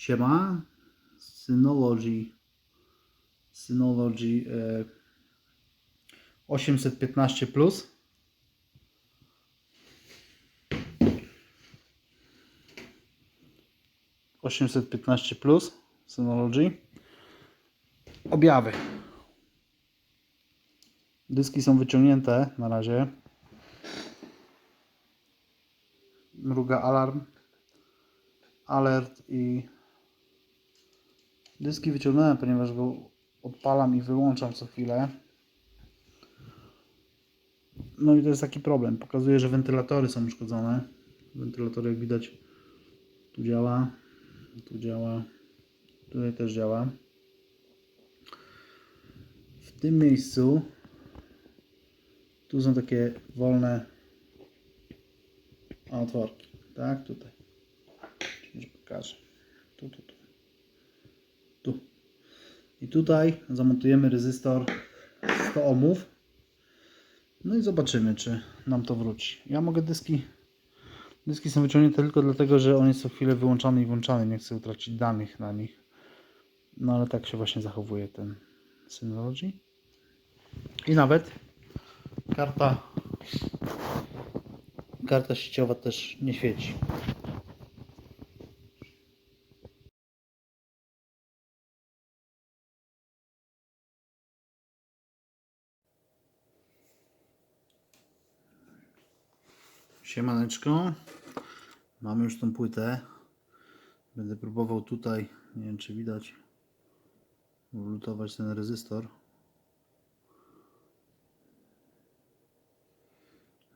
Siema. Synology. Synology e, 815 plus. Osiemset piętnaście plus Synology. Objawy. Dyski są wyciągnięte na razie. Mruga alarm. Alert i dyski wyciągnąłem, ponieważ go odpalam i wyłączam co chwilę. No i to jest taki problem. Pokazuje, że wentylatory są uszkodzone. Wentylator jak widać tu działa, tu działa, tutaj też działa. W tym miejscu tu są takie wolne otworki, tak? Tutaj. Pokażę. Tu, tu. Tu. I tutaj zamontujemy rezystor 100 ohmów. No i zobaczymy, czy nam to wróci. Ja mogę dyski. Dyski są wyciągnięte tylko dlatego, że on jest co chwilę wyłączany i włączany. Nie chcę utracić danych na nich. No ale tak się właśnie zachowuje ten Synology. I nawet karta karta sieciowa też nie świeci. Siemaneczko. Mamy już tą płytę. Będę próbował tutaj, nie wiem czy widać, wlutować ten rezystor.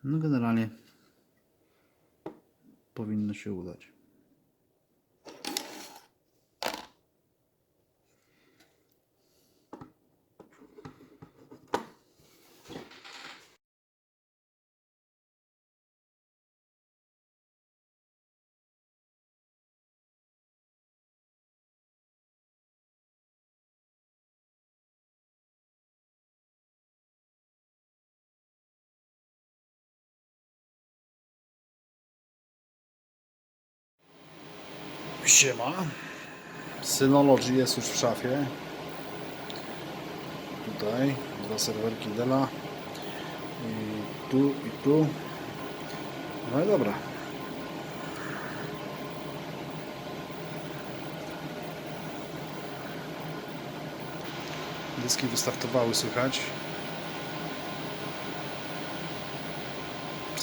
No generalnie powinno się udać. Siema. Synology jest już w szafie. Tutaj dwa serwerki Dela. I tu i tu. No i dobra. Dyski wystartowały słychać.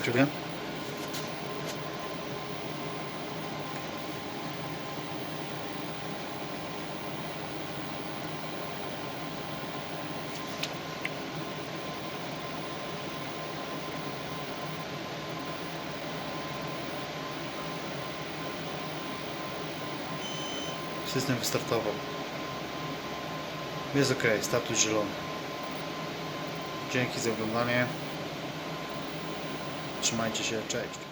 Ciebie? System wystartował. Jest ok, status zielony. Dzięki za oglądanie. Trzymajcie się, cześć.